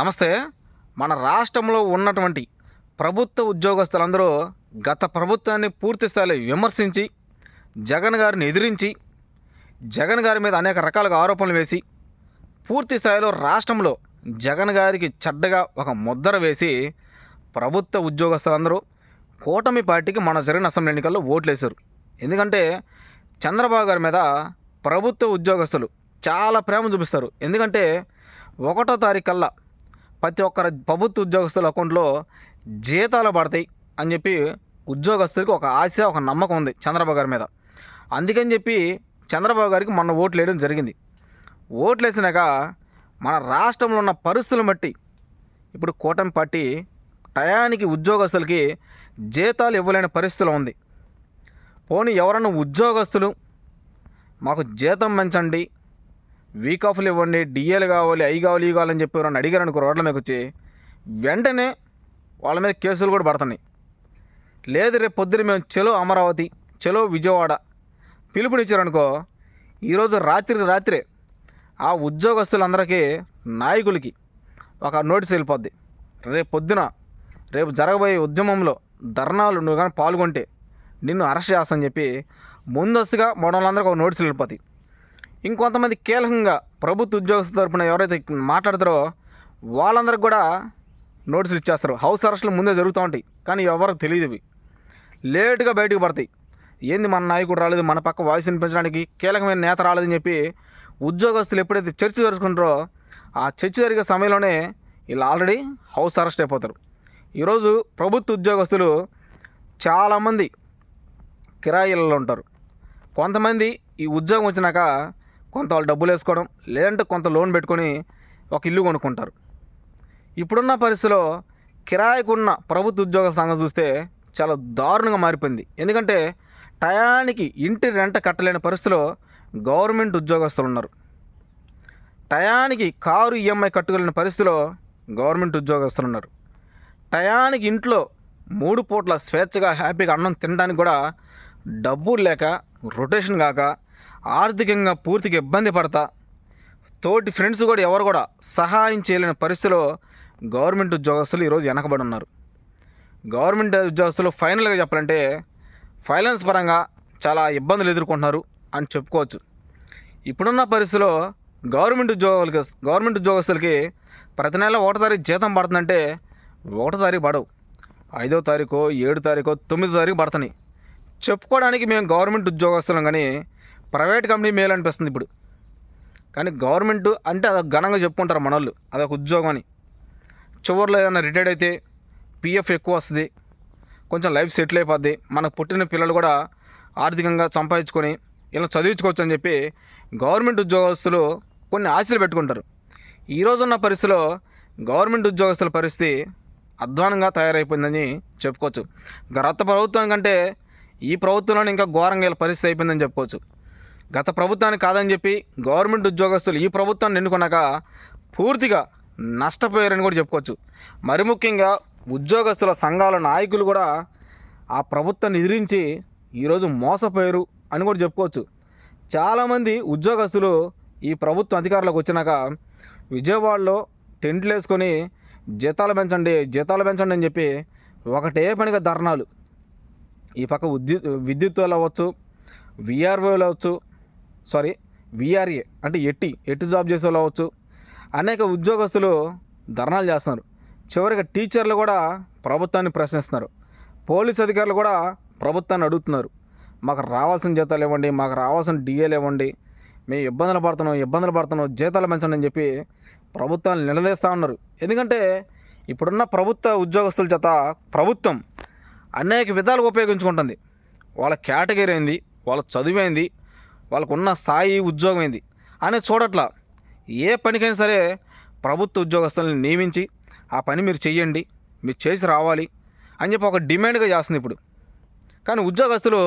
నమస్తే. మన రాష్ట్రంలో ఉన్నటువంటి ప్రభుత్వ ఉద్యోగస్తులందరూ గత ప్రభుత్వాన్ని పూర్తి స్థాయిలో విమర్శించి జగన్ గారిని ఎదిరించి జగన్ గారి మీద అనేక రకాలుగా ఆరోపణలు వేసి పూర్తి స్థాయిలో రాష్ట్రంలో జగన్ గారికి చెడ్డగా ఒక ముద్ర వేసి ప్రభుత్వ ఉద్యోగస్తులందరూ కూటమి పార్టీకి మన జరిగిన అసెంబ్లీ ఎన్నికల్లో ఓట్లేశారు. ఎందుకంటే చంద్రబాబు గారి మీద ప్రభుత్వ ఉద్యోగస్తులు చాలా ప్రేమ చూపిస్తారు. ఎందుకంటే ఒకటో తారీఖు కల్లా ప్రతి ఒక్కరి ప్రభుత్వ ఉద్యోగస్తుల అకౌంట్లో జీతాలు పడతాయి అని చెప్పి ఉద్యోగస్తులకి ఒక ఆశ ఒక నమ్మకం ఉంది చంద్రబాబు గారి మీద. అందుకని చెప్పి చంద్రబాబు గారికి మొన్న ఓట్లు వేయడం జరిగింది. ఓట్లు వేసినాక మన రాష్ట్రంలో ఉన్న పరిస్థితులను బట్టి ఇప్పుడు కూటమి పార్టీ టయానికి ఉద్యోగస్తులకి జీతాలు ఇవ్వలేని పరిస్థితిలో ఉంది. పోనీ ఎవరన్నా ఉద్యోగస్తులు మాకు జీతం పెంచండి వీక్ ఆఫ్లు ఇవ్వండి డిఏలు కావాలి అవి కావాలి ఇవి కావాలని చెప్పి ఎవరన్నా అడిగారు అనుకో రోడ్ల మీదకి వచ్చి వెంటనే వాళ్ళ మీద కేసులు కూడా పడుతున్నాయి. లేదు రేపు పొద్దున మేము చలో అమరావతి చలో విజయవాడ పిలుపునిచ్చారనుకో ఈరోజు రాత్రికి రాత్రే ఆ ఉద్యోగస్తులందరికీ నాయకులకి ఒక నోటీస్ వెళ్ళిపోద్ది. రేపు పొద్దున రేపు జరగబోయే ఉద్యమంలో ధర్నాలు నువ్వు కానీ పాల్గొంటే నిన్ను అరెస్ట్ చేస్తానని చెప్పి ముందస్తుగా మోడలందరికీ ఒక నోటీసులు వెళ్ళిపోతాయి ఇంకొంతమంది కీలకంగా ప్రభుత్వ ఉద్యోగస్తుల తరఫున ఎవరైతే మాట్లాడతారో వాళ్ళందరికి కూడా నోటీసులు ఇచ్చేస్తారు. హౌస్ అరెస్టులు ముందే జరుగుతూ ఉంటాయి. కానీ ఎవరికి తెలియదు ఇవి. లేటుగా బయటకు పడతాయి. ఏంది మన నాయకుడు రాలేదు మన పక్క వాయిస్ వినిపించడానికి కీలకమైన నేత రాలేదని చెప్పి ఉద్యోగస్తులు ఎప్పుడైతే చర్చ జరుపుకుంటారో ఆ చర్చ జరిగే సమయంలోనే వీళ్ళు ఆల్రెడీ హౌస్ అరెస్ట్ అయిపోతారు. ఈరోజు ప్రభుత్వ ఉద్యోగస్తులు చాలామంది కిరాయిలలో ఉంటారు. కొంతమంది ఈ ఉద్యోగం వచ్చినాక కొంత వాళ్ళు డబ్బులు వేసుకోవడం లేదంటే కొంత లోన్ పెట్టుకొని ఒక ఇల్లు కొనుక్కుంటారు. ఇప్పుడున్న పరిస్థితిలో కిరాయికున్న ప్రభుత్వ ఉద్యోగ సంఘం చూస్తే చాలా దారుణంగా మారిపోయింది. ఎందుకంటే టయానికి ఇంటి రెంట కట్టలేని పరిస్థితిలో గవర్నమెంట్ ఉద్యోగస్తులు ఉన్నారు. టయానికి కారు ఈఎంఐ కట్టుకోలేని పరిస్థితిలో గవర్నమెంట్ ఉద్యోగస్తులు ఉన్నారు. టయానికి ఇంట్లో మూడు పూట్ల స్వేచ్ఛగా హ్యాపీగా అన్నం తినడానికి కూడా డబ్బులు లేక రొటేషన్ కాక ఆర్థికంగా పూర్తిగా ఇబ్బంది పడతా. తోటి ఫ్రెండ్స్ కూడా ఎవరు కూడా సహాయం చేయలేని పరిస్థితిలో గవర్నమెంట్ ఉద్యోగస్తులు ఈరోజు వెనకబడి ఉన్నారు గవర్నమెంట్ ఉద్యోగస్తులు ఫైనల్గా చెప్పాలంటే ఫైనాన్స్ పరంగా చాలా ఇబ్బందులు ఎదుర్కొంటున్నారు అని చెప్పుకోవచ్చు. ఇప్పుడున్న పరిస్థితిలో గవర్నమెంట్ ఉద్యోగులకి గవర్నమెంట్ ఉద్యోగస్తులకి ప్రతి నెల ఒకటో తారీఖు జీతం పడుతుందంటే ఒకటో తారీఖు పడవు. ఐదో తారీఖు ఏడు తారీఖు తొమ్మిదో తారీఖు పడుతున్నాయి. చెప్పుకోవడానికి మేము గవర్నమెంట్ ఉద్యోగస్తులం కానీ ప్రైవేట్ కంపెనీ మేలు అనిపిస్తుంది ఇప్పుడు. కానీ గవర్నమెంట్ అంటే అదొక ఘనంగా చెప్పుకుంటారు మనోళ్ళు. అదొక ఉద్యోగం అని. చివరిలో ఏదైనా రిటైర్డ్ అయితే పిఎఫ్ ఎక్కువ వస్తుంది. కొంచెం లైఫ్ సెటిల్ అయిపోద్ది. మనకు పుట్టిన పిల్లలు కూడా ఆర్థికంగా సంపాదించుకొని ఇలా చదివించుకోవచ్చు అని చెప్పి గవర్నమెంట్ ఉద్యోగస్తులు కొన్ని ఆశలు పెట్టుకుంటారు. ఈ రోజున్న పరిస్థితిలో గవర్నమెంట్ ఉద్యోగస్తుల పరిస్థితి అధ్వానంగా తయారైపోయిందని చెప్పుకోవచ్చు. గత ప్రభుత్వం కంటే ఈ ప్రభుత్వంలోనే ఇంకా ఘోరంగా పరిస్థితి అయిపోయిందని చెప్పుకోవచ్చు. గత ప్రభుత్వాన్ని కాదని చెప్పి గవర్నమెంట్ ఉద్యోగస్తులు ఈ ప్రభుత్వాన్ని ఎన్నుకున్నాక పూర్తిగా నష్టపోయారని కూడా చెప్పుకోవచ్చు. మరి ముఖ్యంగా ఉద్యోగస్తుల సంఘాల నాయకులు కూడా ఆ ప్రభుత్వాన్ని ఎదిరించి ఈరోజు మోసపోయారు అని కూడా చెప్పుకోవచ్చు. చాలామంది ఉద్యోగస్తులు ఈ ప్రభుత్వం అధికారులకు వచ్చినాక విజయవాడలో టెంట్లు వేసుకొని జీతాలు పెంచండి జీతాలు పెంచండి అని చెప్పి ఒకటే పనిగా ధర్నాలు. ఈ పక్క విద్యుత్ విద్యుత్ అవ్వచ్చు విఆర్ఓలు అవ్వచ్చు సారీ విఆర్ఏ అంటే ఎట్టి ఎట్టి జాబ్ చేసే వాళ్ళు అవ్వచ్చు. అనేక ఉద్యోగస్తులు ధర్నాలు చేస్తున్నారు. చివరిగా టీచర్లు కూడా ప్రభుత్వాన్ని ప్రశ్నిస్తున్నారు. పోలీస్ అధికారులు కూడా ప్రభుత్వాన్ని అడుగుతున్నారు. మాకు రావాల్సిన జీతాలు ఇవ్వండి మాకు రావాల్సిన డిఏలు ఇవ్వండి మేము ఇబ్బందులు పడుతున్నాం ఇబ్బందులు పడుతున్నాం జీతాలు పెంచండి అని చెప్పి ప్రభుత్వాన్ని నిలదీస్తూ ఉన్నారు. ఎందుకంటే ఇప్పుడున్న ప్రభుత్వ ఉద్యోగస్తుల చేత ప్రభుత్వం అనేక విధాలుగా ఉపయోగించుకుంటుంది. వాళ్ళ కేటగిరీ ఏంది వాళ్ళ చదువైంది వాళ్ళకున్న స్థాయి ఉద్యోగం ఏంది అనేది చూడట్లా. ఏ పనికైనా సరే ప్రభుత్వ ఉద్యోగస్తులను నియమించి ఆ పని మీరు చెయ్యండి మీరు చేసి రావాలి అని చెప్పి ఒక డిమాండ్గా చేస్తుంది ఇప్పుడు. కానీ ఉద్యోగస్తులు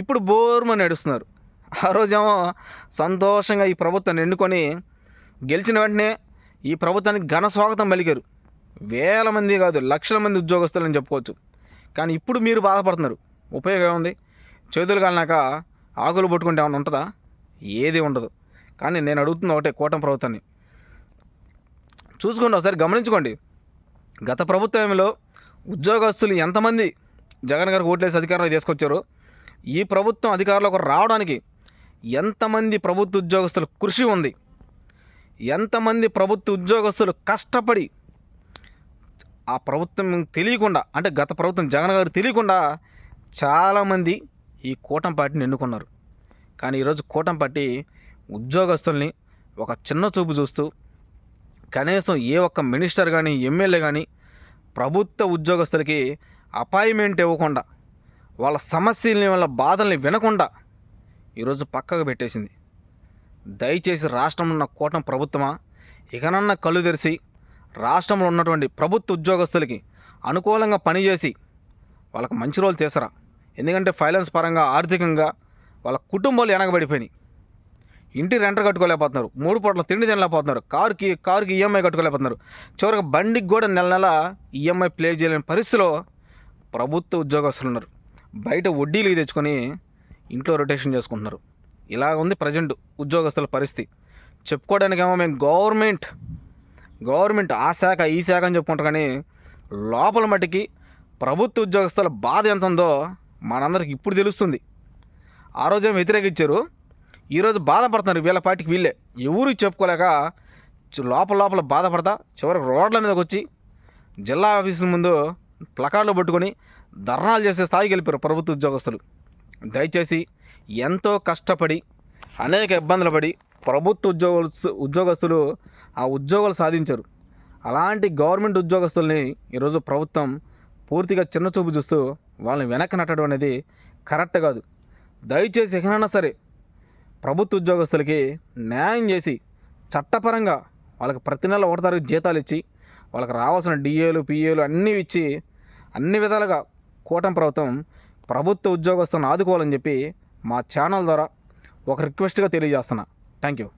ఇప్పుడు బోర్మని నడుస్తున్నారు. ఆ రోజేమో సంతోషంగా ఈ ప్రభుత్వాన్ని ఎన్నుకొని గెలిచిన వెంటనే ఈ ప్రభుత్వానికి ఘన స్వాగతం పలికారు. వేల మంది కాదు లక్షల మంది ఉద్యోగస్తులు అని చెప్పుకోవచ్చు. కానీ ఇప్పుడు మీరు బాధపడుతున్నారు. ఉపయోగం ఏముంది? చేతులు కాలినాక ఆకులు పట్టుకుంటే ఏమైనా ఉంటుందా? ఏది ఉండదు. కానీ నేను అడుగుతున్న ఒకటే కూటమి ప్రభుత్వాన్ని. చూసుకోండి ఒకసారి గమనించుకోండి. గత ప్రభుత్వంలో ఉద్యోగస్తులు ఎంతమంది జగన్ గారికి ఓట్లేసి అధికారంలో తీసుకొచ్చారో? ఈ ప్రభుత్వం అధికారంలోకి రావడానికి ఎంతమంది ప్రభుత్వ ఉద్యోగస్తుల కృషి ఉంది? ఎంతమంది ప్రభుత్వ ఉద్యోగస్తులు కష్టపడి ఆ ప్రభుత్వం తెలియకుండా అంటే గత ప్రభుత్వం జగన్ గారు తెలియకుండా చాలామంది ఈ కూటమి పార్టీని ఎన్నుకున్నారు. కానీ ఈరోజు కూటమి పార్టీ ఉద్యోగస్తుల్ని ఒక చిన్న చూపు చూస్తూ కనీసం ఏ ఒక్క మినిస్టర్ కానీ ఎమ్మెల్యే కానీ ప్రభుత్వ ఉద్యోగస్తులకి అపాయింట్మెంట్ ఇవ్వకుండా వాళ్ళ సమస్యల్ని వాళ్ళ బాధల్ని వినకుండా ఈరోజు పక్కకు పెట్టేసింది. దయచేసి రాష్ట్రంలో ఉన్న కూటమి ప్రభుత్వమా? ఇకనన్నా కళ్ళు తెరిచి రాష్ట్రంలో ఉన్నటువంటి ప్రభుత్వ ఉద్యోగస్తులకి అనుకూలంగా పనిచేసి వాళ్ళకి మంచి రోజులు తీసరా. ఎందుకంటే ఫైనాన్స్ పరంగా ఆర్థికంగా వాళ్ళ కుటుంబాలు వెనకబడిపోయినాయి ఇంటి రెంటర్ కట్టుకోలేకపోతున్నారు మూడు పూటల తిండి తినలేకపోతున్నారు కారుకి కారుకి ఈఎంఐ కట్టుకోలేకపోతున్నారు. చివరికి బండికి కూడా నెల నెల ఈఎంఐ ప్లే చేయలేని పరిస్థితిలో ప్రభుత్వ ఉద్యోగస్తులు ఉన్నారు. బయట వడ్డీలు తెచ్చుకొని ఇంట్లో రొటేషన్ చేసుకుంటున్నారు. ఇలా ఉంది ప్రజెంట్ ఉద్యోగస్తుల పరిస్థితి. చెప్పుకోవడానికేమో మేము గవర్నమెంట్ గవర్నమెంట్ ఆ శాఖ ఈ శాఖ అని చెప్పుకుంటాం కానీ లోపల మటుకి ప్రభుత్వ ఉద్యోగస్తుల బాధ ఎంత ఉందో మనందరికి ఇప్పుడు తెలుస్తుంది. ఆ రోజేమో వ్యతిరేకించారు. ఈరోజు బాధపడుతున్నారు వీళ్ళ పార్టీకి వీళ్ళే. ఎవరు చెప్పుకోలేక లోపల లోపల బాధపడతా చివరికి రోడ్ల మీదకి వచ్చి జిల్లా ఆఫీసుల ముందు ప్లకార్డులు పట్టుకొని ధర్నాలు చేసే స్థాయికి వెళ్ళిపోయారు ప్రభుత్వ ఉద్యోగస్తులు. దయచేసి ఎంతో కష్టపడి అనేక ఇబ్బందులు పడి ప్రభుత్వ ఉద్యోగస్తు ఉద్యోగస్తులు ఆ ఉద్యోగాలు సాధించారు. అలాంటి గవర్నమెంట్ ఉద్యోగస్తుల్ని ఈరోజు ప్రభుత్వం పూర్తిగా చిన్న చూపు చూస్తూ వాళ్ళని వెనక్కి నట్టడం అనేది కరెక్ట్ కాదు. దయచేసి ఎక్కడైనా సరే ప్రభుత్వ ఉద్యోగస్తులకి న్యాయం చేసి చట్టపరంగా వాళ్ళకి ప్రతి నెల ఒకటి తారీఖు జీతాలు ఇచ్చి వాళ్ళకి రావాల్సిన డిఏలు పిఏలు అన్నీ ఇచ్చి అన్ని విధాలుగా కూటమి ప్రభుత్వం ప్రభుత్వ ఉద్యోగస్తులను ఆదుకోవాలని చెప్పి మా ఛానల్ ద్వారా ఒక రిక్వెస్ట్గా తెలియజేస్తున్నా. Thank you